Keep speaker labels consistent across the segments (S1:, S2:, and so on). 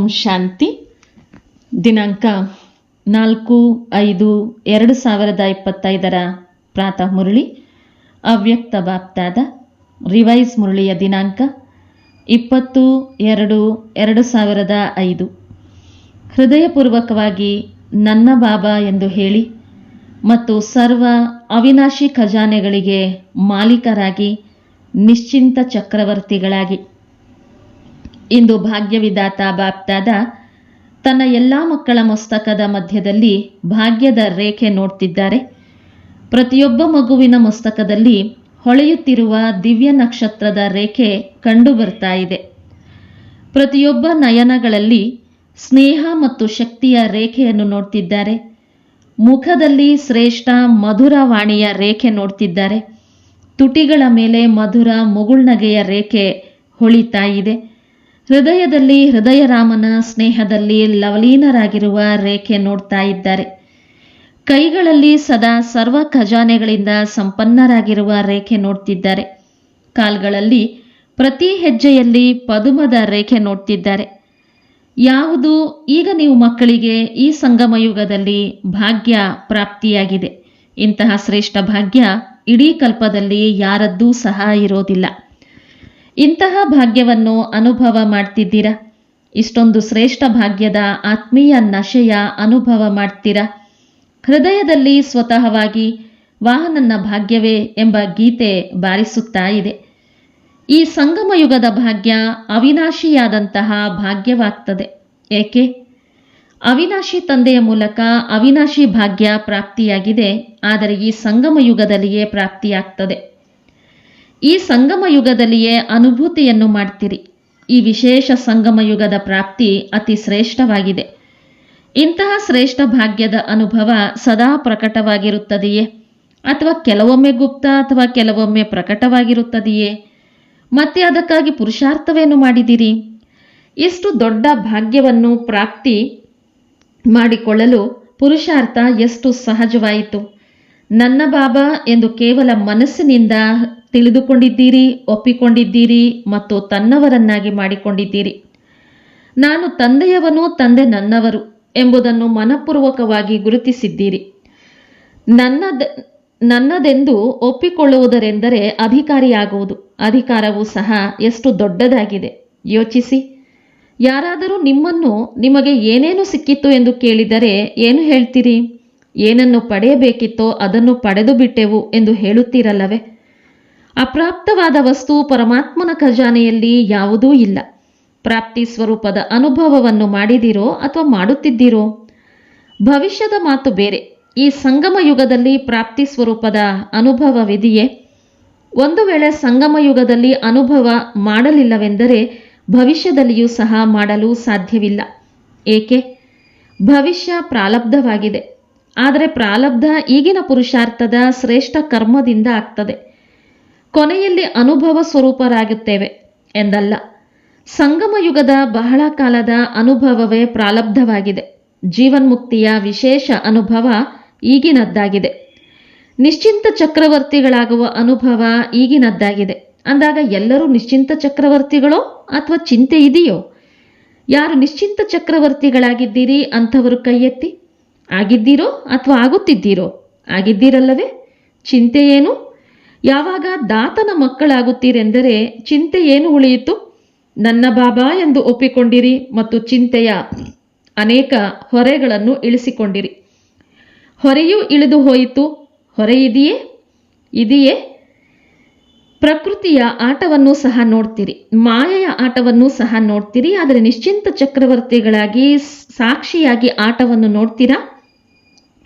S1: ಓಂ ಶಾಂತಿ. ದಿನಾಂಕ ನಾಲ್ಕು ಐದು ಎರಡು ಸಾವಿರದ ಇಪ್ಪತ್ತೈದರ ಪ್ರಾತಃ ಮುರಳಿ. ಅವ್ಯಕ್ತ ಬಾಪ್ತಾದ ರಿವೈಸ್ ಮುರಳಿಯ ದಿನಾಂಕ ಇಪ್ಪತ್ತು ಎರಡು ಎರಡು ಸಾವಿರದ ಐದು. ಹೃದಯಪೂರ್ವಕವಾಗಿ ನನ್ನ ಬಾಬಾ ಎಂದು ಹೇಳಿ ಮತ್ತು ಸರ್ವ ಅವಿನಾಶಿ ಖಜಾನೆಗಳಿಗೆ ಮಾಲೀಕರಾಗಿ ನಿಶ್ಚಿಂತ ಚಕ್ರವರ್ತಿಗಳಾಗಿ ಇಂದು ಭಾಗ್ಯವಿದಾತ ಬಾಪ್ತಾದ ತನ್ನ ಎಲ್ಲ ಮಕ್ಕಳ ಮಸ್ತಕದ ಮಧ್ಯದಲ್ಲಿ ಭಾಗ್ಯದ ರೇಖೆ ನೋಡ್ತಿದ್ದಾರೆ. ಪ್ರತಿಯೊಬ್ಬ ಮಗುವಿನ ಮಸ್ತಕದಲ್ಲಿ ಹೊಳೆಯುತ್ತಿರುವ ದಿವ್ಯ ನಕ್ಷತ್ರದ ರೇಖೆ ಕಂಡು ಬರ್ತಾ ಇದೆ. ಪ್ರತಿಯೊಬ್ಬ ನಯನಗಳಲ್ಲಿ ಸ್ನೇಹ ಮತ್ತು ಶಕ್ತಿಯ ರೇಖೆಯನ್ನು ನೋಡ್ತಿದ್ದಾರೆ. ಮುಖದಲ್ಲಿ ಶ್ರೇಷ್ಠ ಮಧುರ ವಾಣಿಯ ರೇಖೆ ನೋಡ್ತಿದ್ದಾರೆ. ತುಟಿಗಳ ಮೇಲೆ ಮಧುರ ಮುಗುಳ್ನಗೆಯ ರೇಖೆ ಹೊಳಿತಾ ಇದೆ. ಹೃದಯದಲ್ಲಿ ಹೃದಯರಾಮನ ಸ್ನೇಹದಲ್ಲಿ ಲವಲೀನರಾಗಿರುವ ರೇಖೆ ನೋಡ್ತಾ ಇದ್ದಾರೆ. ಕೈಗಳಲ್ಲಿ ಸದಾ ಸರ್ವ ಖಜಾನೆಗಳಿಂದ ಸಂಪನ್ನರಾಗಿರುವ ರೇಖೆ ನೋಡ್ತಿದ್ದಾರೆ. ಕಾಲ್ಗಳಲ್ಲಿ ಪ್ರತಿ ಹೆಜ್ಜೆಯಲ್ಲಿ ಪದುಮದ ರೇಖೆ ನೋಡ್ತಿದ್ದಾರೆ. ಯಾವುದು ಈಗ ನೀವು ಮಕ್ಕಳಿಗೆ ಈ ಸಂಗಮ ಯುಗದಲ್ಲಿ ಭಾಗ್ಯ ಪ್ರಾಪ್ತಿಯಾಗಿದೆ. ಇಂತಹ ಶ್ರೇಷ್ಠ ಭಾಗ್ಯ ಇಡೀ ಕಲ್ಪದಲ್ಲಿ ಯಾರದ್ದೂ ಸಹ ಇರೋದಿಲ್ಲ. ಇಂತಹ ಭಾಗ್ಯವನ್ನು ಅನುಭವ ಮಾಡ್ತಿದ್ದೀರಾ? ಇಷ್ಟೊಂದು ಶ್ರೇಷ್ಠ ಭಾಗ್ಯದ ಆತ್ಮೀಯ ನಶೆಯ ಅನುಭವ ಮಾಡ್ತೀರಾ? ಹೃದಯದಲ್ಲಿ ಸ್ವತಃವಾಗಿ ವಾಹನನ್ನ ಭಾಗ್ಯವೇ ಎಂಬ ಗೀತೆ ಬಾರಿಸುತ್ತಾ ಇದೆ. ಈ ಸಂಗಮಯುಗದ ಭಾಗ್ಯ ಅವಿನಾಶಿಯಾದಂತಹ ಭಾಗ್ಯವಾಗ್ತದೆ. ಏಕೆ? ಅವಿನಾಶಿ ತಂದೆಯ ಮೂಲಕ ಅವಿನಾಶಿ ಭಾಗ್ಯ ಪ್ರಾಪ್ತಿಯಾಗಿದೆ, ಆದರೆ ಈ ಸಂಗಮ ಯುಗದಲ್ಲಿಯೇ ಪ್ರಾಪ್ತಿಯಾಗ್ತದೆ. ಈ ಸಂಗಮ ಯುಗದಲ್ಲಿಯೇ ಅನುಭೂತಿಯನ್ನು ಮಾಡ್ತೀರಿ. ಈ ವಿಶೇಷ ಸಂಗಮ ಯುಗದ ಪ್ರಾಪ್ತಿ ಅತಿ ಶ್ರೇಷ್ಠವಾಗಿದೆ. ಇಂತಹ ಶ್ರೇಷ್ಠ ಭಾಗ್ಯದ ಅನುಭವ ಸದಾ ಪ್ರಕಟವಾಗಿರುತ್ತದೆಯೇ? ಅಥವಾ ಕೆಲವೊಮ್ಮೆ ಗುಪ್ತ ಅಥವಾ ಕೆಲವೊಮ್ಮೆ ಪ್ರಕಟವಾಗಿರುತ್ತದೆಯೇ? ಮತ್ತೆ ಅದಕ್ಕಾಗಿ ಪುರುಷಾರ್ಥವೇನು ಮಾಡಿದಿರಿ? ಎಷ್ಟು ದೊಡ್ಡ ಭಾಗ್ಯವನ್ನು ಪ್ರಾಪ್ತಿ ಮಾಡಿಕೊಳ್ಳಲು ಪುರುಷಾರ್ಥ ಎಷ್ಟು ಸಹಜವಾಯಿತು? ನನ್ನ ಬಾಬಾ ಎಂದು ಕೇವಲ ಮನಸ್ಸಿನಿಂದ ತಿಳಿದುಕೊಂಡಿದ್ದೀರಿ, ಒಪ್ಪಿಕೊಂಡಿದ್ದೀರಿ ಮತ್ತು ತನ್ನವರನ್ನಾಗಿ ಮಾಡಿಕೊಂಡಿದ್ದೀರಿ. ನಾನು ತಂದೆಯವನು ತಂದೆ ನನ್ನವರು ಎಂಬುದನ್ನು ಮನಪೂರ್ವಕವಾಗಿ ಗುರುತಿಸಿದ್ದೀರಿ. ನನ್ನದ ನನ್ನದೆಂದು ಒಪ್ಪಿಕೊಳ್ಳುವುದರೆಂದರೆ ಅಧಿಕಾರಿಯಾಗುವುದು. ಅಧಿಕಾರವು ಸಹ ಎಷ್ಟು ದೊಡ್ಡದಾಗಿದೆ. ಯೋಚಿಸಿ. ಯಾರಾದರೂ ನಿಮ್ಮನ್ನು, ನಿಮಗೆ ಏನೇನು ಸಿಕ್ಕಿತ್ತು ಎಂದು ಕೇಳಿದರೆ ಏನು ಹೇಳ್ತೀರಿ? ಏನನ್ನು ಪಡೆಯಬೇಕಿತ್ತೋ ಅದನ್ನು ಪಡೆದು ಬಿಟ್ಟೆವು ಎಂದು ಹೇಳುತ್ತೀರಲ್ಲವೇ? ಅಪ್ರಾಪ್ತವಾದ ವಸ್ತು ಪರಮಾತ್ಮನ ಖಜಾನೆಯಲ್ಲಿ ಯಾವುದೂ ಇಲ್ಲ. ಪ್ರಾಪ್ತಿ ಸ್ವರೂಪದ ಅನುಭವವನ್ನು ಮಾಡಿದಿರೋ ಅಥವಾ ಮಾಡುತ್ತಿದ್ದೀರೋ? ಭವಿಷ್ಯದ ಮಾತು ಬೇರೆ. ಈ ಸಂಗಮ ಯುಗದಲ್ಲಿ ಪ್ರಾಪ್ತಿ ಸ್ವರೂಪದ ಅನುಭವವಿದೆಯೇ? ಒಂದು ವೇಳೆ ಸಂಗಮ ಯುಗದಲ್ಲಿ ಅನುಭವ ಮಾಡಲಿಲ್ಲವೆಂದರೆ ಭವಿಷ್ಯದಲ್ಲಿಯೂ ಸಹ ಮಾಡಲು ಸಾಧ್ಯವಿಲ್ಲ. ಏಕೆ? ಭವಿಷ್ಯ ಪ್ರಾಲಬ್ಧವಾಗಿದೆ. ಆದರೆ ಪ್ರಾಲಬ್ಧ ಈಗಿನ ಪುರುಷಾರ್ಥದ ಶ್ರೇಷ್ಠ ಕರ್ಮದಿಂದ ಆಗ್ತದೆ. ಕೊನೆಯಲ್ಲಿ ಅನುಭವ ಸ್ವರೂಪರಾಗುತ್ತೇವೆ ಎಂದಲ್ಲ. ಸಂಗಮ ಯುಗದ ಬಹಳ ಕಾಲದ ಅನುಭವವೇ ಪ್ರಾಲಬ್ಧವಾಗಿದೆ. ಜೀವನ್ಮುಕ್ತಿಯ ವಿಶೇಷ ಅನುಭವ ಈಗಿನದ್ದಾಗಿದೆ. ನಿಶ್ಚಿಂತ ಚಕ್ರವರ್ತಿಗಳಾಗುವ ಅನುಭವ ಈಗಿನದ್ದಾಗಿದೆ. ಅಂದಾಗ ಎಲ್ಲರೂ ನಿಶ್ಚಿಂತ ಚಕ್ರವರ್ತಿಗಳೋ ಅಥವಾ ಚಿಂತೆ ಇದೆಯೋ? ಯಾರು ನಿಶ್ಚಿಂತ ಚಕ್ರವರ್ತಿಗಳಾಗಿದ್ದೀರಿ ಅಂಥವರು ಕೈ ಎತ್ತಿ ಆಗಿದ್ದೀರೋ ಅಥವಾ ಆಗುತ್ತಿದ್ದೀರೋ? ಆಗಿದ್ದೀರಲ್ಲವೇ? ಚಿಂತೆ ಏನು? ಯಾವಾಗ ದಾತನ ಮಕ್ಕಳಾಗುತ್ತೀರೆಂದರೆ ಚಿಂತೆ ಏನು ಉಳಿಯಿತು? ನನ್ನ ಬಾಬಾ ಎಂದು ಒಪ್ಪಿಕೊಂಡಿರಿ ಮತ್ತು ಚಿಂತೆಯ ಅನೇಕ ಹೊರೆಗಳನ್ನು ಇಳಿಸಿಕೊಂಡಿರಿ. ಹೊರೆಯೂ ಇಳಿದು ಹೋಯಿತು. ಹೊರೆ ಇದೆಯೇ? ಇದೆಯೇ? ಪ್ರಕೃತಿಯ ಆಟವನ್ನು ಸಹ ನೋಡ್ತೀರಿ. ಮಾಯೆಯ ಆಟವನ್ನು ಸಹ ನೋಡ್ತೀರಿ. ಆದರೆ ನಿಶ್ಚಿಂತ ಚಕ್ರವರ್ತಿಗಳಾಗಿ ಸಾಕ್ಷಿಯಾಗಿ ಆಟವನ್ನು ನೋಡ್ತೀರಾ?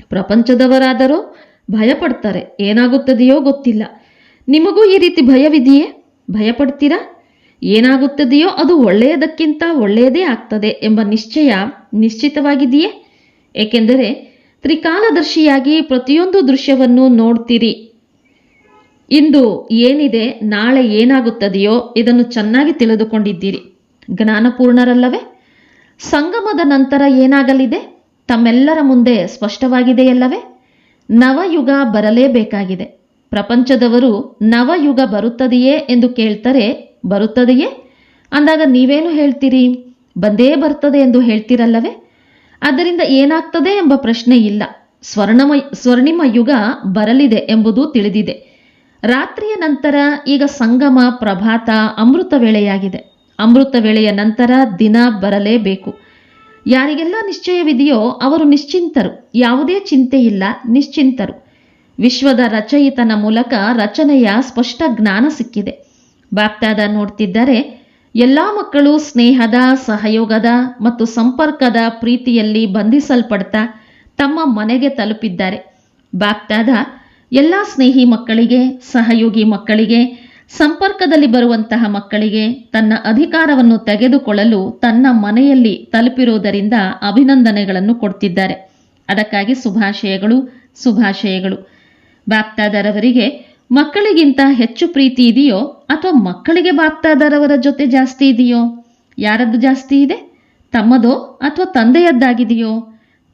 S1: ಪ್ರಪಂಚದವರಾದರೂ ಭಯಪಡ್ತಾರೆ. ಏನಾಗುತ್ತದೆಯೋ ಗೊತ್ತಿಲ್ಲ. ನಿಮಗೂ ಈ ರೀತಿ ಭಯವಿದೆಯೇ? ಭಯಪಡ್ತೀರಾ? ಏನಾಗುತ್ತದೆಯೋ ಅದು ಒಳ್ಳೆಯದಕ್ಕಿಂತ ಒಳ್ಳೆಯದೇ ಆಗ್ತದೆ ಎಂಬ ನಿಶ್ಚಯ ನಿಶ್ಚಿತವಾಗಿದೆಯೇ? ಏಕೆಂದರೆ ತ್ರಿಕಾಲದರ್ಶಿಯಾಗಿ ಪ್ರತಿಯೊಂದು ದೃಶ್ಯವನ್ನು ನೋಡ್ತೀರಿ. ಇಂದು ಏನಿದೆ, ನಾಳೆ ಏನಾಗುತ್ತದೆಯೋ ಇದನ್ನು ಚೆನ್ನಾಗಿ ತಿಳಿದುಕೊಂಡಿದ್ದೀರಿ. ಜ್ಞಾನಪೂರ್ಣರಲ್ಲವೇ? ಸಂಗಮದ ನಂತರ ಏನಾಗಲಿದೆ? ತಮ್ಮೆಲ್ಲರ ಮುಂದೆ ಸ್ಪಷ್ಟವಾಗಿದೆಯಲ್ಲವೇ? ನವಯುಗ ಬರಲೇಬೇಕಾಗಿದೆ. ಪ್ರಪಂಚದವರು ನವಯುಗ ಬರುತ್ತದೆಯೇ ಎಂದು ಕೇಳ್ತಾರೆ, ಬರುತ್ತದೆಯೇ? ಅಂದಾಗ ನೀವೇನು ಹೇಳ್ತೀರಿ? ಬಂದೇ ಬರ್ತದೆ ಎಂದು ಹೇಳ್ತೀರಲ್ಲವೇ? ಅದರಿಂದ ಏನಾಗ್ತದೆ ಎಂಬ ಪ್ರಶ್ನೆ ಇಲ್ಲ. ಸ್ವರ್ಣಮಯ ಸ್ವರ್ಣಿಮ ಯುಗ ಬರಲಿದೆ ಎಂಬುದು ತಿಳಿದಿದೆ. ರಾತ್ರಿಯ ನಂತರ ಈಗ ಸಂಗಮ, ಪ್ರಭಾತ, ಅಮೃತ ವೇಳೆಯಾಗಿದೆ. ಅಮೃತ ವೇಳೆಯ ನಂತರ ದಿನ ಬರಲೇಬೇಕು. ಯಾರಿಗೆಲ್ಲ ನಿಶ್ಚಯವಿದೆಯೋ ಅವರು ನಿಶ್ಚಿಂತರು. ಯಾವುದೇ ಚಿಂತೆ ಇಲ್ಲ ನಿಶ್ಚಿಂತರು. ವಿಶ್ವದ ರಚಯಿತನ ಮೂಲಕ ರಚನೆಯ ಸ್ಪಷ್ಟ ಜ್ಞಾನ ಸಿಕ್ಕಿದೆ. ಬಾಪ್ತಾದ ನೋಡ್ತಿದ್ದರೆ, ಎಲ್ಲ ಮಕ್ಕಳು ಸ್ನೇಹದ, ಸಹಯೋಗದ ಮತ್ತು ಸಂಪರ್ಕದ ಪ್ರೀತಿಯಲ್ಲಿ ಬಂಧಿಸಲ್ಪಡ್ತಾ ತಮ್ಮ ಮನೆಗೆ ತಲುಪಿದ್ದಾರೆ. ಬಾಪ್ತಾದ ಎಲ್ಲ ಸ್ನೇಹಿ ಮಕ್ಕಳಿಗೆ, ಸಹಯೋಗಿ ಮಕ್ಕಳಿಗೆ, ಸಂಪರ್ಕದಲ್ಲಿ ಬರುವಂತಹ ಮಕ್ಕಳಿಗೆ ತನ್ನ ಅಧಿಕಾರವನ್ನು ತೆಗೆದುಕೊಳ್ಳಲು ತನ್ನ ಮನೆಯಲ್ಲಿ ತಲುಪಿರುವುದರಿಂದ ಅಭಿನಂದನೆಗಳನ್ನು ಕೊಡ್ತಿದ್ದಾರೆ. ಅದಕ್ಕಾಗಿ ಶುಭಾಶಯಗಳು ಶುಭಾಶಯಗಳು. ಬಾಪ್ತಾದರವರಿಗೆ ಮಕ್ಕಳಿಗಿಂತ ಹೆಚ್ಚು ಪ್ರೀತಿ ಇದೆಯೋ ಅಥವಾ ಮಕ್ಕಳಿಗೆ ಬಾಪ್ತಾದಾರವರ ಜೊತೆ ಜಾಸ್ತಿ ಇದೆಯೋ? ಯಾರದ್ದು ಜಾಸ್ತಿ ಇದೆ? ತಮ್ಮದೋ ಅಥವಾ ತಂದೆಯದ್ದಾಗಿದೆಯೋ?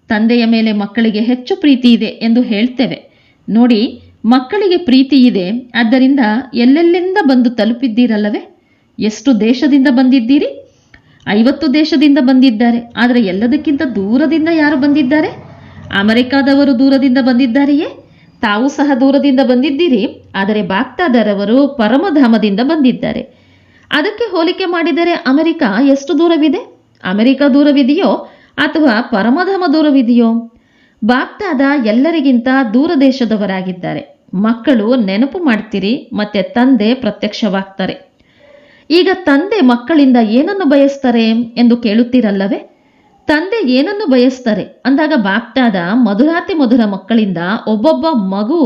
S1: ತಂದೆಯ ಮೇಲೆ ಮಕ್ಕಳಿಗೆ ಹೆಚ್ಚು ಪ್ರೀತಿ ಇದೆ ಎಂದು ಹೇಳ್ತೇವೆ. ನೋಡಿ, ಮಕ್ಕಳಿಗೆ ಪ್ರೀತಿ ಇದೆ, ಆದ್ದರಿಂದ ಎಲ್ಲೆಲ್ಲಿಂದ ಬಂದು ತಲುಪಿದ್ದೀರಲ್ಲವೇ? ಎಷ್ಟು ದೇಶದಿಂದ ಬಂದಿದ್ದೀರಿ? ಐವತ್ತು ದೇಶದಿಂದ ಬಂದಿದ್ದಾರೆ, ಆದರೆ ಎಲ್ಲದಕ್ಕಿಂತ ದೂರದಿಂದ ಯಾರು ಬಂದಿದ್ದಾರೆ? ಅಮೆರಿಕಾದವರು ದೂರದಿಂದ ಬಂದಿದ್ದಾರೆಯೇ? ತಾವು ಸಹ ದೂರದಿಂದ ಬಂದಿದ್ದೀರಿ, ಆದರೆ ಬಾಗ್ದಾದರವರು ಪರಮಧಾಮದಿಂದ ಬಂದಿದ್ದಾರೆ. ಅದಕ್ಕೆ ಹೋಲಿಕೆ ಮಾಡಿದರೆ ಅಮೆರಿಕ ಎಷ್ಟು ದೂರವಿದೆ? ಅಮೆರಿಕ ದೂರವಿದೆಯೋ ಅಥವಾ ಪರಮಧಾಮ ದೂರವಿದೆಯೋ? ಬಾಗ್ದಾದ ಎಲ್ಲರಿಗಿಂತ ದೂರ ದೇಶದವರಾಗಿದ್ದಾರೆ. ಮಕ್ಕಳು ನೆನಪು ಮಾಡ್ತೀರಿ, ಮತ್ತೆ ತಂದೆ ಪ್ರತ್ಯಕ್ಷವಾಗ್ತಾರೆ. ಈಗ ತಂದೆ ಮಕ್ಕಳಿಂದ ಏನನ್ನು ಬಯಸ್ತಾರೆ ಎಂದು ಕೇಳುತ್ತೀರಲ್ಲವೇ? ತಂದೆ ಏನನ್ನು ಬಯಸ್ತಾರೆ? ಅಂದಾಗ ಬಾಪ್ತಾದ ಮಧುರಾತಿ ಮಧುರ ಮಕ್ಕಳಿಂದ ಒಬ್ಬೊಬ್ಬ ಮಗು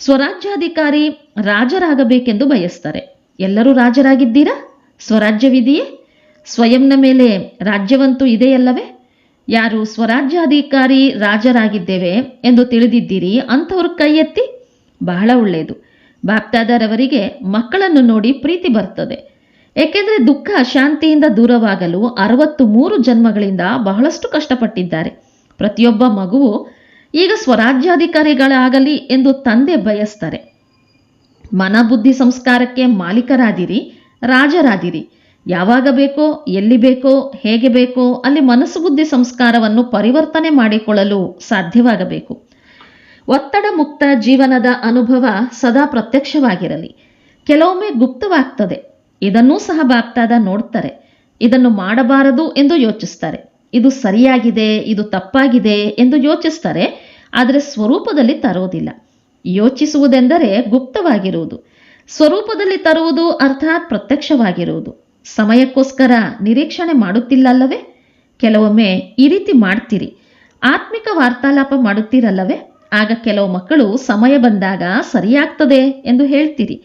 S1: ಸ್ವರಾಜ್ಯಾಧಿಕಾರಿ ರಾಜರಾಗಬೇಕೆಂದು ಬಯಸ್ತಾರೆ. ಎಲ್ಲರೂ ರಾಜರಾಗಿದ್ದೀರಾ? ಸ್ವರಾಜ್ಯವಿದೆಯೇ? ಸ್ವಯಂನ ಮೇಲೆ ರಾಜ್ಯವಂತೂ ಇದೆಯಲ್ಲವೇ? ಯಾರು ಸ್ವರಾಜ್ಯಾಧಿಕಾರಿ ರಾಜರಾಗಿದ್ದೇವೆ ಎಂದು ತಿಳಿದಿದ್ದೀರಿ, ಅಂಥವ್ರ ಕೈ ಎತ್ತಿ ಬಹಳ ಒಳ್ಳೆಯದು. ಬಾಪ್ತಾದರವರಿಗೆ ಮಕ್ಕಳನ್ನು ನೋಡಿ ಪ್ರೀತಿ ಬರ್ತದೆ. ಏಕೆಂದರೆ ದುಃಖ ಶಾಂತಿಯಿಂದ ದೂರವಾಗಲು ಅರವತ್ತು ಮೂರು ಜನ್ಮಗಳಿಂದ ಬಹಳಷ್ಟು ಕಷ್ಟಪಟ್ಟಿದ್ದಾರೆ. ಪ್ರತಿಯೊಬ್ಬ ಮಗುವು ಈಗ ಸ್ವರಾಜ್ಯಾಧಿಕಾರಿಗಳಾಗಲಿ ಎಂದು ತಂದೆ ಬಯಸ್ತಾರೆ. ಮನ ಬುದ್ಧಿ ಸಂಸ್ಕಾರಕ್ಕೆ ಮಾಲೀಕರಾದಿರಿ, ರಾಜರಾದಿರಿ. ಯಾವಾಗ ಬೇಕೋ, ಎಲ್ಲಿ ಬೇಕೋ, ಹೇಗೆ ಬೇಕೋ, ಅಲ್ಲಿ ಮನಸ್ಸು ಬುದ್ಧಿ ಸಂಸ್ಕಾರವನ್ನು ಪರಿವರ್ತನೆ ಮಾಡಿಕೊಳ್ಳಲು ಸಾಧ್ಯವಾಗಬೇಕು. ಒತ್ತಡ ಮುಕ್ತ ಜೀವನದ ಅನುಭವ ಸದಾ ಪ್ರತ್ಯಕ್ಷವಾಗಿರಲಿ. ಕೆಲವೊಮ್ಮೆ ಗುಪ್ತವಾಗ್ತದೆ. ಇದನ್ನೂ ಸಹ ಬಾಪ್ತಾದ ನೋಡ್ತಾರೆ. ಇದನ್ನು ಮಾಡಬಾರದು ಎಂದು ಯೋಚಿಸ್ತಾರೆ. ಇದು ಸರಿಯಾಗಿದೆ, ಇದು ತಪ್ಪಾಗಿದೆ ಎಂದು ಯೋಚಿಸ್ತಾರೆ, ಆದರೆ ಸ್ವರೂಪದಲ್ಲಿ ತರೋದಿಲ್ಲ. ಯೋಚಿಸುವುದೆಂದರೆ ಗುಪ್ತವಾಗಿರುವುದು. ಸ್ವರೂಪದಲ್ಲಿ ತರುವುದು ಅರ್ಥಾತ್ ಪ್ರತ್ಯಕ್ಷವಾಗಿರುವುದು. ಸಮಯಕ್ಕೋಸ್ಕರ ನಿರೀಕ್ಷಣೆ ಮಾಡುತ್ತಿಲ್ಲಲ್ಲವೇ? ಕೆಲವೊಮ್ಮೆ ಈ ರೀತಿ ಮಾಡ್ತೀರಿ. ಆತ್ಮಿಕ ವಾರ್ತಾಲಾಪ ಮಾಡುತ್ತೀರಲ್ಲವೇ? ಆಗ ಕೆಲವು ಮಕ್ಕಳು ಸಮಯ ಬಂದಾಗ ಸರಿಯಾಗ್ತದೆ ಎಂದು ಹೇಳ್ತೀರಿ.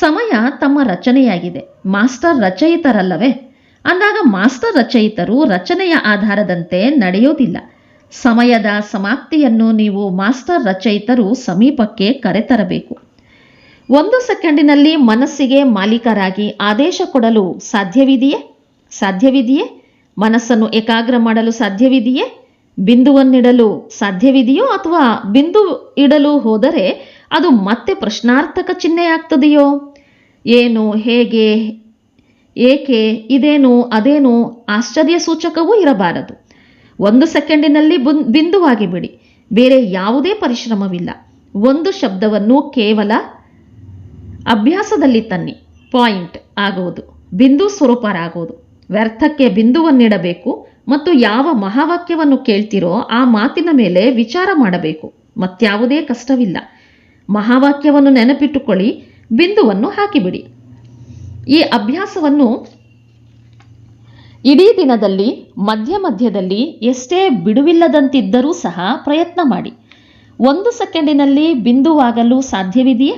S1: ಸಮಯ ತಮ್ಮ ರಚನೆಯಾಗಿದೆ. ಮಾಸ್ಟರ್ ರಚಯಿತರಲ್ಲವೇ? ಅಂದಾಗ ಮಾಸ್ಟರ್ ರಚಯಿತರು ರಚನೆಯ ಆಧಾರದಂತೆ ನಡೆಯೋದಿಲ್ಲ. ಸಮಯದ ಸಮಾಪ್ತಿಯನ್ನು ನೀವು ಮಾಸ್ಟರ್ ರಚಯಿತರು ಸಮೀಪಕ್ಕೆ ಕರೆತರಬೇಕು. ಒಂದು ಸೆಕೆಂಡಿನಲ್ಲಿ ಮನಸ್ಸಿಗೆ ಮಾಲೀಕರಾಗಿ ಆದೇಶ ಕೊಡಲು ಸಾಧ್ಯವಿದೆಯೇ? ಸಾಧ್ಯವಿದೆಯೇ? ಮನಸ್ಸನ್ನು ಏಕಾಗ್ರ ಮಾಡಲು ಸಾಧ್ಯವಿದೆಯೇ? ಬಿಂದುವನ್ನಿಡಲು ಸಾಧ್ಯವಿದೆಯೋ ಅಥವಾ ಬಿಂದು ಇಡಲು ಹೋದರೆ ಅದು ಮತ್ತೆ ಪ್ರಶ್ನಾರ್ಥಕ ಚಿಹ್ನೆಯಾಗ್ತದೆಯೋ? ಏನು ಹೇಗೆ? ಏಕೆ? ಇದೇನು, ಅದೇನು ಆಶ್ಚರ್ಯ ಸೂಚಕವೂ ಇರಬಾರದು. ಒಂದು ಸೆಕೆಂಡಿನಲ್ಲಿ ಬಿಂದುವಾಗಿ ಬಿಡಿ ಬೇರೆ ಯಾವುದೇ ಪರಿಶ್ರಮವಿಲ್ಲ. ಒಂದು ಶಬ್ದವನ್ನು ಕೇವಲ ಅಭ್ಯಾಸದಲ್ಲಿ ತನ್ನಿ. ಪಾಯಿಂಟ್ ಆಗುವುದು ಬಿಂದು ಸ್ವರೂಪರಾಗುವುದು ವ್ಯರ್ಥಕ್ಕೆ ಬಿಂದುವನ್ನಿಡಬೇಕು ಮತ್ತು ಯಾವ ಮಹಾವಾಕ್ಯವನ್ನು ಕೇಳ್ತಿರೋ ಆ ಮಾತಿನ ಮೇಲೆ ವಿಚಾರ ಮಾಡಬೇಕು. ಮತ್ಯಾವುದೇ ಕಷ್ಟವಿಲ್ಲ. ಮಹಾವಾಕ್ಯವನ್ನು ನೆನಪಿಟ್ಟುಕೊಳ್ಳಿ, ಬಿಂದುವನ್ನು ಹಾಕಿಬಿಡಿ. ಈ ಅಭ್ಯಾಸವನ್ನು ಇಡೀ ದಿನದಲ್ಲಿ, ಮಧ್ಯ ಮಧ್ಯದಲ್ಲಿ ಎಷ್ಟೇ ಬಿಡುವಿಲ್ಲದಂತಿದ್ದರೂ ಸಹ ಪ್ರಯತ್ನ ಮಾಡಿ. ಒಂದು ಸೆಕೆಂಡಿನಲ್ಲಿ ಬಿಂದುವಾಗಲು ಸಾಧ್ಯವಿದೆಯೇ?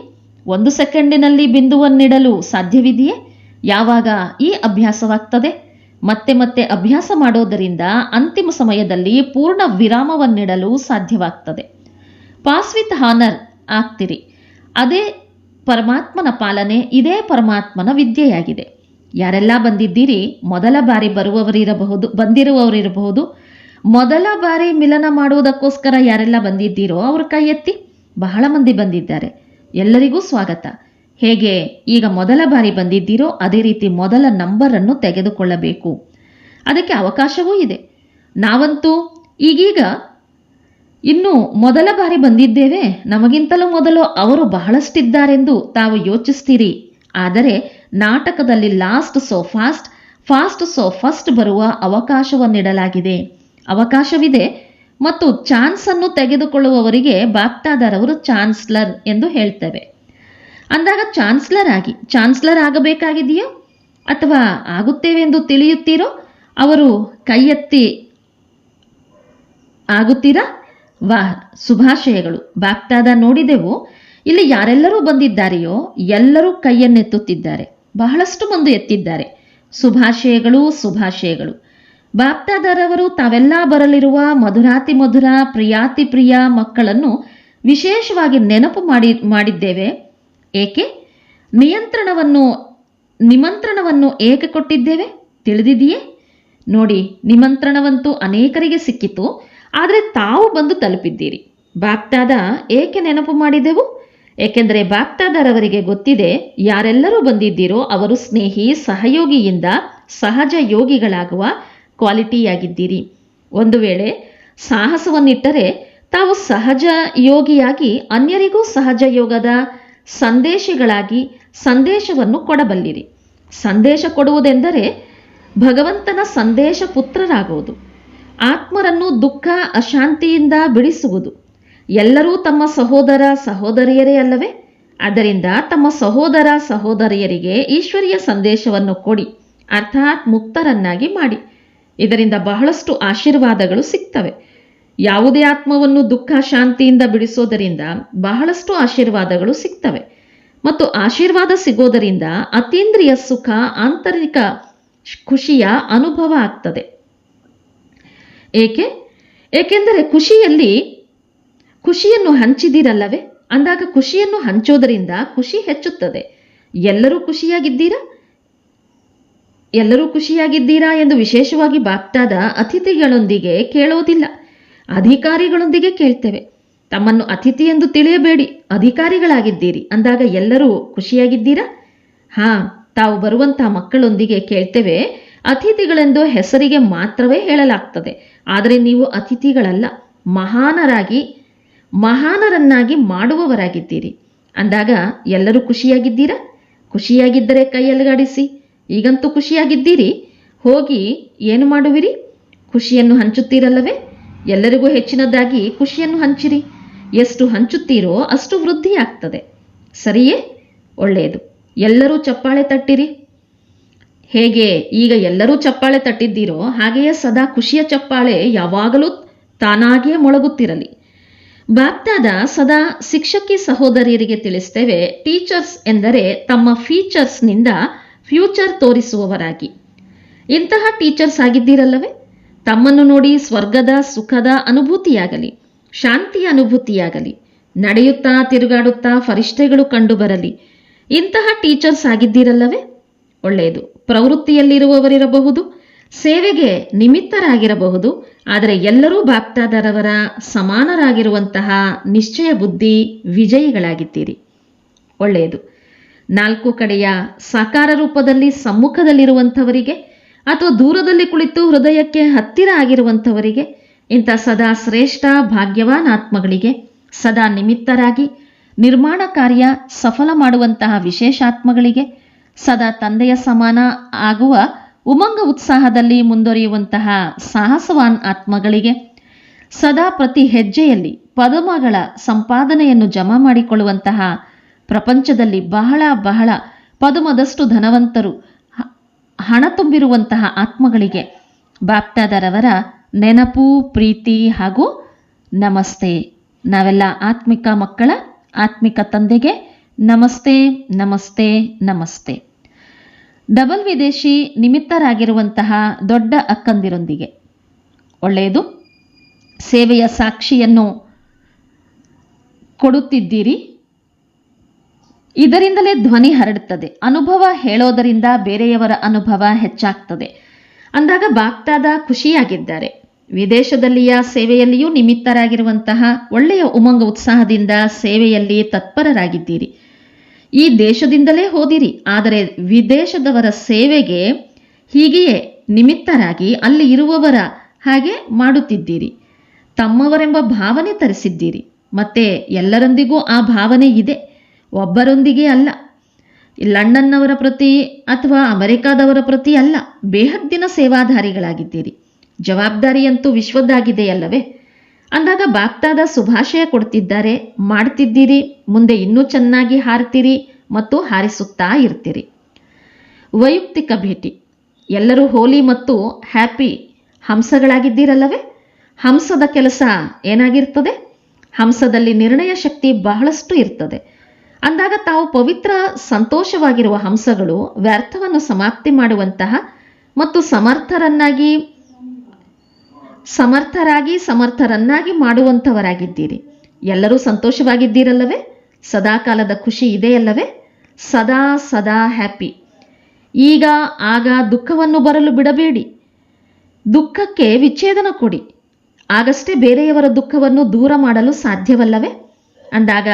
S1: ಒಂದು ಸೆಕೆಂಡಿನಲ್ಲಿ ಬಿಂದುವನ್ನಿಡಲು ಸಾಧ್ಯವಿದೆಯೇ? ಯಾವಾಗ ಈ ಅಭ್ಯಾಸವಾಗ್ತದೆ? ಮತ್ತೆ ಮತ್ತೆ ಅಭ್ಯಾಸ ಮಾಡೋದರಿಂದ ಅಂತಿಮ ಸಮಯದಲ್ಲಿ ಪೂರ್ಣ ವಿರಾಮವನ್ನಿಡಲು ಸಾಧ್ಯವಾಗ್ತದೆ. ಪಾಸ್ವಿತ್ ಹಾನರ್ ಆಗ್ತಿರಿ. ಅದೇ ಪರಮಾತ್ಮನ ಪಾಲನೆ, ಇದೇ ಪರಮಾತ್ಮನ ವಿದ್ಯೆಯಾಗಿದೆ. ಯಾರೆಲ್ಲ ಬಂದಿದ್ದೀರಿ, ಮೊದಲ ಬಾರಿ ಬರುವವರಿರಬಹುದು, ಬಂದಿರುವವರಿರಬಹುದು, ಮೊದಲ ಬಾರಿ ಮಿಲನ ಮಾಡುವುದಕ್ಕೋಸ್ಕರ ಯಾರೆಲ್ಲ ಬಂದಿದ್ದೀರೋ ಅವ್ರ ಕೈ ಎತ್ತಿ ಬಹಳ ಮಂದಿ ಬಂದಿದ್ದಾರೆ. ಎಲ್ಲರಿಗೂ ಸ್ವಾಗತ. ಹೇಗೆ ಈಗ ಮೊದಲ ಬಾರಿ ಬಂದಿದ್ದೀರೋ ಅದೇ ರೀತಿ ಮೊದಲ ನಂಬರನ್ನು ತೆಗೆದುಕೊಳ್ಳಬೇಕು. ಅದಕ್ಕೆ ಅವಕಾಶವೂ ಇದೆ. ನಾವಂತೂ ಈಗೀಗ ಇನ್ನು ಮೊದಲ ಬಾರಿ ಬಂದಿದ್ದೇವೆ. ನಮಗಿಂತಲೂ ಮೊದಲು ಅವರು ಬಹಳಷ್ಟಿದ್ದಾರೆಂದು ತಾವು ಯೋಚಿಸ್ತೀರಿ. ಆದರೆ ನಾಟಕದಲ್ಲಿ last so fast fast so first ಬರುವ ಅವಕಾಶವನ್ನಿಡಲಾಗಿದೆ. ಅವಕಾಶವಿದೆ ಮತ್ತು ಚಾನ್ಸ್ ಅನ್ನು ತೆಗೆದುಕೊಳ್ಳುವವರಿಗೆ ಬಾಪ್ತಾದರವರು ಚಾನ್ಸ್ಲರ್ ಎಂದು ಹೇಳ್ತೇವೆ. ಅಂದಾಗ ಚಾನ್ಸ್ಲರ್ ಆಗಿ ಚಾನ್ಸ್ಲರ್ ಆಗಬೇಕಾಗಿದೆಯೋ ಅಥವಾ ಆಗುತ್ತೇವೆ ಎಂದು ತಿಳಿಯುತ್ತೀರೋ? ಅವರು ಕೈ ಎತ್ತಿ ಆಗುತ್ತೀರಾ? ವಾಹ್ ಶುಭಾಶಯಗಳು. ಬಾಪ್ತಾದ ನೋಡಿದೆವು, ಇಲ್ಲಿ ಯಾರೆಲ್ಲರೂ ಬಂದಿದ್ದಾರೆಯೋ, ಎಲ್ಲರೂ ಕೈಯನ್ನೆತ್ತುತ್ತಿದ್ದಾರೆ. ಬಹಳಷ್ಟು ಮಂದಿ ಎತ್ತಿದ್ದಾರೆ. ಶುಭಾಶಯಗಳು ಶುಭಾಶಯಗಳು. ಬಾಪ್ತಾದರವರು ತಾವೆಲ್ಲ ಬರಲಿರುವ ಮಧುರಾತಿ ಮಧುರ, ಪ್ರಿಯಾತಿ ಪ್ರಿಯ ಮಕ್ಕಳನ್ನು ವಿಶೇಷವಾಗಿ ನೆನಪು ಮಾಡಿ, ಮಾಡಿದ್ದೇವೆ. ಏಕೆ? ನಿಯಂತ್ರಣವನ್ನು, ನಿಮಂತ್ರಣವನ್ನು ಏಕೆ ಕೊಟ್ಟಿದ್ದೇವೆ? ತಿಳಿದಿದೆಯೇ? ನೋಡಿ, ನಿಮಂತ್ರಣವಂತೂ ಅನೇಕರಿಗೆ ಸಿಕ್ಕಿತು. ಆದರೆ ತಾವು ಬಂದು ತಲುಪಿದ್ದೀರಿ. ಬಾಪ್ತಾದ ಏಕೆ ನೆನಪು ಮಾಡಿದೆವು? ಏಕೆಂದರೆ ಬಾಪ್ತಾದರವರಿಗೆ ಗೊತ್ತಿದೆ, ಯಾರೆಲ್ಲರೂ ಬಂದಿದ್ದೀರೋ ಅವರು ಸ್ನೇಹಿ, ಸಹಯೋಗಿಯಿಂದ ಸಹಜ ಯೋಗಿಗಳಾಗುವ ಕ್ವಾಲಿಟಿಯಾಗಿದ್ದೀರಿ. ಒಂದು ವೇಳೆ ಸಾಹಸವನ್ನಿಟ್ಟರೆ ತಾವು ಸಹಜ ಯೋಗಿಯಾಗಿ ಅನ್ಯರಿಗೂ ಸಹಜ ಯೋಗದ ಸಂದೇಶಗಳಾಗಿ ಸಂದೇಶವನ್ನು ಕೊಡಬಲ್ಲಿರಿ. ಸಂದೇಶ ಕೊಡುವುದೆಂದರೆ ಭಗವಂತನ ಸಂದೇಶ ಪುತ್ರರಾಗುವುದು. ಆತ್ಮರನ್ನು ದುಃಖ, ಅಶಾಂತಿಯಿಂದ ಬಿಡಿಸುವುದು. ಎಲ್ಲರೂ ತಮ್ಮ ಸಹೋದರ, ಸಹೋದರಿಯರೇ ಅಲ್ಲವೇ? ಅದರಿಂದ ತಮ್ಮ ಸಹೋದರ, ಸಹೋದರಿಯರಿಗೆ ಈಶ್ವರಿಯ ಸಂದೇಶವನ್ನು ಕೊಡಿ, ಅರ್ಥಾತ್ ಮುಕ್ತರನ್ನಾಗಿ ಮಾಡಿ. ಇದರಿಂದ ಬಹಳಷ್ಟು ಆಶೀರ್ವಾದಗಳು ಸಿಗ್ತವೆ. ಯಾವುದೇ ಆತ್ಮವನ್ನು ದುಃಖ, ಶಾಂತಿಯಿಂದ ಬಿಡಿಸೋದರಿಂದ ಬಹಳಷ್ಟು ಆಶೀರ್ವಾದಗಳು ಸಿಗ್ತವೆ. ಮತ್ತು ಆಶೀರ್ವಾದ ಸಿಗೋದರಿಂದ ಅತೀಂದ್ರಿಯ ಸುಖ, ಆಂತರಿಕ ಖುಷಿಯ ಅನುಭವ ಆಗ್ತದೆ. ಏಕೆ? ಏಕೆಂದರೆ ಖುಷಿಯಲ್ಲಿ ಖುಷಿಯನ್ನು ಹಂಚಿದ್ದೀರಲ್ಲವೇ? ಅಂದಾಗ ಖುಷಿಯನ್ನು ಹಂಚೋದರಿಂದ ಖುಷಿ ಹೆಚ್ಚುತ್ತದೆ. ಎಲ್ಲರೂ ಖುಷಿಯಾಗಿದ್ದೀರಾ? ಎಲ್ಲರೂ ಖುಷಿಯಾಗಿದ್ದೀರಾ ಎಂದು ವಿಶೇಷವಾಗಿ ಬಾಪ್ತಾದ ಅತಿಥಿಗಳೊಂದಿಗೆ ಕೇಳೋದಿಲ್ಲ. ಅಧಿಕಾರಿಗಳೊಂದಿಗೆ ಕೇಳ್ತೇವೆ. ತಮ್ಮನ್ನು ಅತಿಥಿ ಎಂದು ತಿಳಿಯಬೇಡಿ. ಅಧಿಕಾರಿಗಳಾಗಿದ್ದೀರಿ. ಅಂದಾಗ ಎಲ್ಲರೂ ಖುಷಿಯಾಗಿದ್ದೀರಾ? ಹಾ, ತಾವು ಬರುವಂತಹ ಮಕ್ಕಳೊಂದಿಗೆ ಕೇಳ್ತೇವೆ. ಅತಿಥಿಗಳೆಂದು ಹೆಸರಿಗೆ ಮಾತ್ರವೇ ಹೇಳಲಾಗ್ತದೆ. ಆದರೆ ನೀವು ಅತಿಥಿಗಳಲ್ಲ, ಮಹಾನರಾಗಿ, ಮಹಾನರನ್ನಾಗಿ ಮಾಡುವವರಾಗಿದ್ದೀರಿ. ಅಂದಾಗ ಎಲ್ಲರೂ ಖುಷಿಯಾಗಿದ್ದೀರಾ? ಖುಷಿಯಾಗಿದ್ದರೆ ಕೈಯಲ್ಲಿಗಾಡಿಸಿ ಈಗಂತೂ ಖುಷಿಯಾಗಿದ್ದೀರಿ? ಹೋಗಿ ಏನು ಮಾಡುವಿರಿ? ಖುಷಿಯನ್ನು ಹಂಚುತ್ತೀರಲ್ಲವೇ? ಎಲ್ಲರಿಗೂ ಹೆಚ್ಚಿನದಾಗಿ ಖುಷಿಯನ್ನು ಹಂಚಿರಿ. ಎಷ್ಟು ಹಂಚುತ್ತೀರೋ ಅಷ್ಟು ವೃದ್ಧಿ ಆಗ್ತದೆ ಸರಿಯೇ? ಒಳ್ಳೆಯದು. ಎಲ್ಲರೂ ಚಪ್ಪಾಳೆ ತಟ್ಟಿರಿ. ಹೇಗೆ ಈಗ ಎಲ್ಲರೂ ಚಪ್ಪಾಳೆ ತಟ್ಟಿದ್ದೀರೋ ಹಾಗೆಯೇ ಸದಾ ಖುಷಿಯ ಚಪ್ಪಾಳೆ ಯಾವಾಗಲೂ ತಾನಾಗಿಯೇ ಮೊಳಗುತ್ತಿರಲಿ. ಬಾಪ್ತಾದ ಸದಾ ಶಿಕ್ಷಕಿ ಸಹೋದರಿಯರಿಗೆ ತಿಳಿಸ್ತೇವೆ, ಟೀಚರ್ಸ್ ಎಂದರೆ ತಮ್ಮ ಫೀಚರ್ಸ್ನಿಂದ ಫ್ಯೂಚರ್ ತೋರಿಸುವವರಾಗಿ. ಇಂತಹ ಟೀಚರ್ಸ್ ಆಗಿದ್ದೀರಲ್ಲವೇ? ತಮ್ಮನ್ನು ನೋಡಿ ಸ್ವರ್ಗದ, ಸುಖದ ಅನುಭೂತಿಯಾಗಲಿ ಶಾಂತಿಯ ಅನುಭೂತಿಯಾಗಲಿ, ನಡೆಯುತ್ತಾ ತಿರುಗಾಡುತ್ತಾ ಫರಿಷ್ಠೆಗಳು ಕಂಡುಬರಲಿ. ಇಂತಹ ಟೀಚರ್ಸ್ ಆಗಿದ್ದೀರಲ್ಲವೇ? ಒಳ್ಳೆಯದು. ಪ್ರವೃತ್ತಿಯಲ್ಲಿರುವವರಿರಬಹುದು, ಸೇವೆಗೆ ನಿಮಿತ್ತರಾಗಿರಬಹುದು, ಆದರೆ ಎಲ್ಲರೂ ಬಾಪ್ತಾದರವರ ಸಮಾನರಾಗಿರುವಂತಹ ನಿಶ್ಚಯ ಬುದ್ಧಿ ವಿಜಯಿಗಳಾಗಿದ್ದೀರಿ. ಒಳ್ಳೆಯದು. ನಾಲ್ಕು ಕಡೆಯ ಸಾಕಾರ ರೂಪದಲ್ಲಿ ಸಮ್ಮುಖದಲ್ಲಿರುವಂಥವರಿಗೆ ಅಥವಾ ದೂರದಲ್ಲಿ ಕುಳಿತು ಹೃದಯಕ್ಕೆ ಹತ್ತಿರ ಆಗಿರುವಂಥವರಿಗೆ, ಇಂಥ ಸದಾ ಶ್ರೇಷ್ಠ ಭಾಗ್ಯವಾನ್ ಆತ್ಮಗಳಿಗೆ ಸದಾ ನಿಮಿತ್ತರಾಗಿ ನಿರ್ಮಾಣ ಕಾರ್ಯ ಸಫಲ ಮಾಡುವಂತಹ ವಿಶೇಷಾತ್ಮಗಳಿಗೆ ಸದಾ ತಂದೆಯ ಸಮಾನ ಆಗುವ ಉಮಂಗ ಉತ್ಸಾಹದಲ್ಲಿ ಮುಂದುವರಿಯುವಂತಹ ಸಾಹಸವಾನ್ ಆತ್ಮಗಳಿಗೆ ಸದಾ ಪ್ರತಿ ಹೆಜ್ಜೆಯಲ್ಲಿ ಪದಮಗಳ ಸಂಪಾದನೆಯನ್ನು ಜಮಾ ಮಾಡಿಕೊಳ್ಳುವಂತಹ ಪ್ರಪಂಚದಲ್ಲಿ ಬಹಳ ಬಹಳ ಪದುಮದಷ್ಟು ಧನವಂತರು ಹಣ ತುಂಬಿರುವಂತಹ ಆತ್ಮಗಳಿಗೆ ಬಾಪ್ತಾದರವರ ನೆನಪು, ಪ್ರೀತಿ ಹಾಗೂ ನಮಸ್ತೆ. ನಾವೆಲ್ಲ ಆತ್ಮಿಕ ಮಕ್ಕಳ, ಆತ್ಮಿಕ ತಂದೆಗೆ ನಮಸ್ತೆ ನಮಸ್ತೆ ನಮಸ್ತೆ. ಡಬಲ್ ವಿದೇಶಿ ನಿಮಿತ್ತರಾಗಿರುವಂತಹ ದೊಡ್ಡ ಅಕ್ಕಂದಿರೊಂದಿಗೆ. ಒಳ್ಳೆಯದು. ಸೇವೆಯ ಸಾಕ್ಷಿಯನ್ನು ಕೊಡುತ್ತಿದ್ದೀರಿ. ಇದರಿಂದಲೇ ಧ್ವನಿ ಹರಡುತ್ತದೆ. ಅನುಭವ ಹೇಳೋದರಿಂದ ಬೇರೆಯವರ ಅನುಭವ ಹೆಚ್ಚಾಗ್ತದೆ. ಅಂದಾಗ ಬಾಗ್ದಾದ ಖುಷಿಯಾಗಿದ್ದಾರೆ. ವಿದೇಶದಲ್ಲಿಯ ಸೇವೆಯಲ್ಲಿಯೂ ನಿಮಿತ್ತರಾಗಿರುವಂತಹ ಒಳ್ಳೆಯ ಉಮಂಗ ಉತ್ಸಾಹದಿಂದ ಸೇವೆಯಲ್ಲಿ ತತ್ಪರರಾಗಿದ್ದೀರಿ. ಈ ದೇಶದಿಂದಲೇ ಹೋದಿರಿ. ಆದರೆ ವಿದೇಶದವರ ಸೇವೆಗೆ ಹೀಗೆಯೇ ನಿಮಿತ್ತರಾಗಿ ಅಲ್ಲಿ ಇರುವವರ ಹಾಗೆ ಮಾಡುತ್ತಿದ್ದೀರಿ. ತಮ್ಮವರೆಂಬ ಭಾವನೆ ತರಿಸಿದ್ದೀರಿ. ಮತ್ತೆ ಎಲ್ಲರೊಂದಿಗೂ ಆ ಭಾವನೆ ಇದೆ. ಒಬ್ಬರೊಂದಿಗೆ ಅಲ್ಲ. ಲಂಡನ್ನವರ ಪ್ರತಿ ಅಥವಾ ಅಮೆರಿಕಾದವರ ಪ್ರತಿ ಅಲ್ಲ. ಬೇಹದ್ದಿನ ಸೇವಾಧಾರಿಗಳಾಗಿದ್ದೀರಿ. ಜವಾಬ್ದಾರಿಯಂತೂ ವಿಶ್ವದ್ದಾಗಿದೆಯಲ್ಲವೇ? ಅಂದಾಗ ಬಾಗ್ದಾದ ಶುಭಾಶಯ ಕೊಡ್ತಿದ್ದಾರೆ, ಮಾಡ್ತಿದ್ದೀರಿ, ಮುಂದೆ ಇನ್ನೂ ಚೆನ್ನಾಗಿ ಹಾರ್ತೀರಿ ಮತ್ತು ಹಾರಿಸುತ್ತಾ ಇರ್ತೀರಿ. ವೈಯಕ್ತಿಕ ಭೇಟಿ. ಎಲ್ಲರೂ ಹೋಲಿ ಮತ್ತು ಹ್ಯಾಪಿ ಹಂಸಗಳಾಗಿದ್ದೀರಲ್ಲವೇ? ಹಂಸದ ಕೆಲಸ ಏನಾಗಿರ್ತದೆ? ಹಂಸದಲ್ಲಿ ನಿರ್ಣಯ ಶಕ್ತಿ ಬಹಳಷ್ಟು ಇರ್ತದೆ. ಅಂದಾಗ ತಾವು ಪವಿತ್ರ, ಸಂತೋಷವಾಗಿರುವ ಹಂಸಗಳು ವ್ಯರ್ಥವನ್ನು ಸಮಾಪ್ತಿ ಮಾಡುವಂತಹ ಮತ್ತು ಸಮರ್ಥರನ್ನಾಗಿ ಸಮರ್ಥರಾಗಿ ಸಮರ್ಥರನ್ನಾಗಿ ಮಾಡುವಂಥವರಾಗಿದ್ದೀರಿ. ಎಲ್ಲರೂ ಸಂತೋಷವಾಗಿದ್ದೀರಲ್ಲವೇ? ಸದಾಕಾಲದ ಖುಷಿ ಇದೆಯಲ್ಲವೇ? ಸದಾ ಸದಾ ಹ್ಯಾಪಿ. ಈಗ ಆಗ ದುಃಖವನ್ನು ಬರಲು ಬಿಡಬೇಡಿ. ದುಃಖಕ್ಕೆ ವಿಚ್ಛೇದನ ಕೊಡಿ. ಆಗಷ್ಟೇ ಬೇರೆಯವರ ದುಃಖವನ್ನು ದೂರ ಮಾಡಲು ಸಾಧ್ಯವಲ್ಲವೇ? ಅಂದಾಗ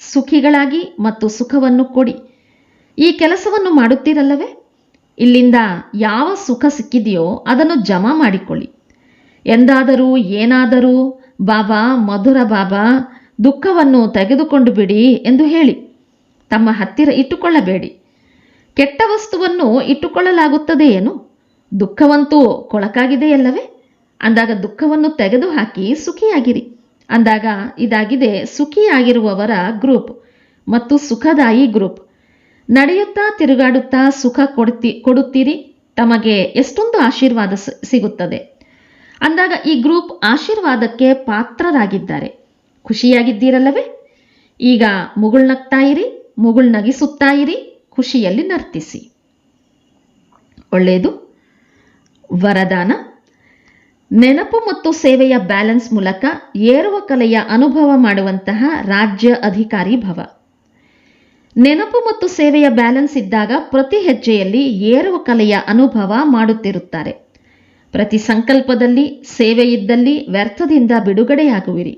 S1: ಸುಖಿಗಳಾಗಿ ಮತ್ತು ಸುಖವನ್ನು ಕೊಡಿ. ಈ ಕೆಲಸವನ್ನು ಮಾಡುತ್ತೀರಲ್ಲವೇ? ಇಲ್ಲಿಂದ ಯಾವ ಸುಖ ಸಿಕ್ಕಿದೆಯೋ ಅದನ್ನು ಜಮಾ ಮಾಡಿಕೊಳ್ಳಿ. ಎಂದಾದರೂ ಏನಾದರೂ, ಬಾಬಾ, ಮಧುರ ಬಾಬಾ, ದುಃಖವನ್ನು ತೆಗೆದುಕೊಂಡು ಬಿಡಿ ಎಂದು ಹೇಳಿ. ತಮ್ಮ ಹತ್ತಿರ ಇಟ್ಟುಕೊಳ್ಳಬೇಡಿ. ಕೆಟ್ಟ ವಸ್ತುವನ್ನು ಇಟ್ಟುಕೊಳ್ಳಲಾಗುತ್ತದೆಯೇನು? ದುಃಖವಂತೂ ಕೊಳಕಾಗಿದೆಯಲ್ಲವೇ? ಅಂದಾಗ ದುಃಖವನ್ನು ತೆಗೆದುಹಾಕಿ ಸುಖಿಯಾಗಿರಿ. ಅಂದಾಗ ಇದಾಗಿದೆ ಸುಖಿಯಾಗಿರುವವರ ಗ್ರೂಪ್ ಮತ್ತು ಸುಖದಾಯಿ ಗ್ರೂಪ್. ನಡೆಯುತ್ತಾ ತಿರುಗಾಡುತ್ತಾ ಸುಖ ಕೊಡ್ತಿ, ಕೊಡುತ್ತೀರಿ? ತಮಗೆ ಎಷ್ಟೊಂದು ಆಶೀರ್ವಾದ ಸಿಗುತ್ತದೆ. ಅಂದಾಗ ಈ ಗ್ರೂಪ್ ಆಶೀರ್ವಾದಕ್ಕೆ ಪಾತ್ರರಾಗಿದ್ದಾರೆ. ಖುಷಿಯಾಗಿದ್ದೀರಲ್ಲವೇ? ಈಗ ಮುಗುಳ್ನಗ್ತಾ ಇರಿ ಮುಗುಳ್ನಗಿಸುತ್ತಾ ಇರಿ ಖುಷಿಯಲ್ಲಿ ನರ್ತಿಸಿ. ಒಳ್ಳೆಯದು. ವರದಾನ. ನೆನಪು ಮತ್ತು ಸೇವೆಯ ಬ್ಯಾಲೆನ್ಸ್ ಮೂಲಕ ಏರುವ ಕಲೆಯ ಅನುಭವ ಮಾಡುವಂತಹ ರಾಜ್ಯ ಅಧಿಕಾರಿ ಭವ. ನೆನಪು ಮತ್ತು ಸೇವೆಯ ಬ್ಯಾಲೆನ್ಸ್ ಇದ್ದಾಗ ಪ್ರತಿ ಹೆಜ್ಜೆಯಲ್ಲಿ ಏರುವ ಕಲೆಯ ಅನುಭವ ಮಾಡುತ್ತಿರುತ್ತಾರೆ. ಪ್ರತಿ ಸಂಕಲ್ಪದಲ್ಲಿ ಸೇವೆ ಇದ್ದಲ್ಲಿ ವ್ಯರ್ಥದಿಂದ ಬಿಡುಗಡೆಯಾಗುವಿರಿ.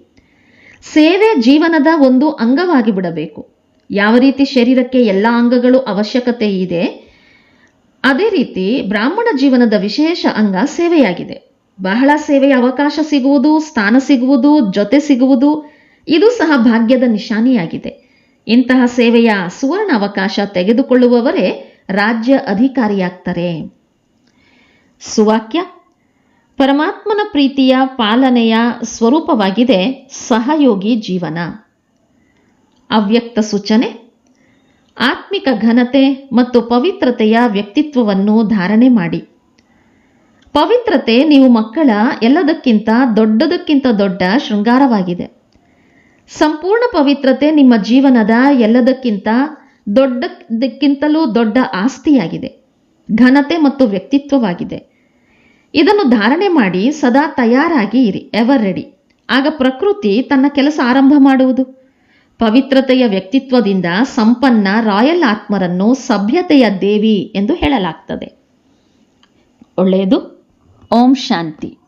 S1: ಸೇವೆ ಜೀವನದ ಒಂದು ಅಂಗವಾಗಿ ಬಿಡಬೇಕು. ಯಾವ ರೀತಿ ಶರೀರಕ್ಕೆ ಎಲ್ಲ ಅಂಗಗಳು ಅವಶ್ಯಕತೆ ಇದೆ, ಅದೇ ರೀತಿ ಬ್ರಾಹ್ಮಣ ಜೀವನದ ವಿಶೇಷ ಅಂಗ ಸೇವೆಯಾಗಿದೆ. ಬಹಳ ಸೇವೆಯ ಅವಕಾಶ ಸಿಗುವುದು, ಸ್ಥಾನ ಸಿಗುವುದು, ಜೊತೆ ಸಿಗುವುದು, ಇದು ಸಹ ಭಾಗ್ಯದ ನಿಶಾನಿಯಾಗಿದೆ. ಇಂತಹ ಸೇವೆಯ ಸುವರ್ಣ ಅವಕಾಶ ತೆಗೆದುಕೊಳ್ಳುವವರೇ ರಾಜ್ಯ ಅಧಿಕಾರಿಯಾಗ್ತಾರೆ. ಸುವಾಕ್ಯ ಪರಮಾತ್ಮನ ಪ್ರೀತಿಯ ಪಾಲನೆಯ ಸ್ವರೂಪವಾಗಿದೆ ಸಹಯೋಗಿ ಜೀವನ. ಅವ್ಯಕ್ತ ಸೂಚನೆ, ಆತ್ಮಿಕ ಘನತೆ ಮತ್ತು ಪವಿತ್ರತೆಯ ವ್ಯಕ್ತಿತ್ವವನ್ನು ಧಾರಣೆ ಮಾಡಿ. ಪವಿತ್ರತೆ ನೀವು ಮಕ್ಕಳ ಎಲ್ಲದಕ್ಕಿಂತ ದೊಡ್ಡದಕ್ಕಿಂತ ದೊಡ್ಡ ಶೃಂಗಾರವಾಗಿದೆ. ಸಂಪೂರ್ಣ ಪವಿತ್ರತೆ ನಿಮ್ಮ ಜೀವನದ ಎಲ್ಲದಕ್ಕಿಂತ ದೊಡ್ಡದಕ್ಕಿಂತಲೂ ದೊಡ್ಡ ಆಸ್ತಿಯಾಗಿದೆ. ಘನತೆ ಮತ್ತು ವ್ಯಕ್ತಿತ್ವವಾಗಿದೆ. ಇದನ್ನು ಧಾರಣೆ ಮಾಡಿ ಸದಾ ತಯಾರಾಗಿ ಇರಿ ಎವರ್ ರೆಡಿ ಆಗ ಪ್ರಕೃತಿ ತನ್ನ ಕೆಲಸ ಆರಂಭ ಮಾಡುವುದು. ಪವಿತ್ರತೆಯ ವ್ಯಕ್ತಿತ್ವದಿಂದ ಸಂಪನ್ನ ರಾಯಲ್ ಆತ್ಮರನ್ನು ಸಭ್ಯತೆಯ ದೇವಿ ಎಂದು ಹೇಳಲಾಗ್ತದೆ. ಒಳ್ಳೆಯದು. ಓಂ ಶಾಂತಿ.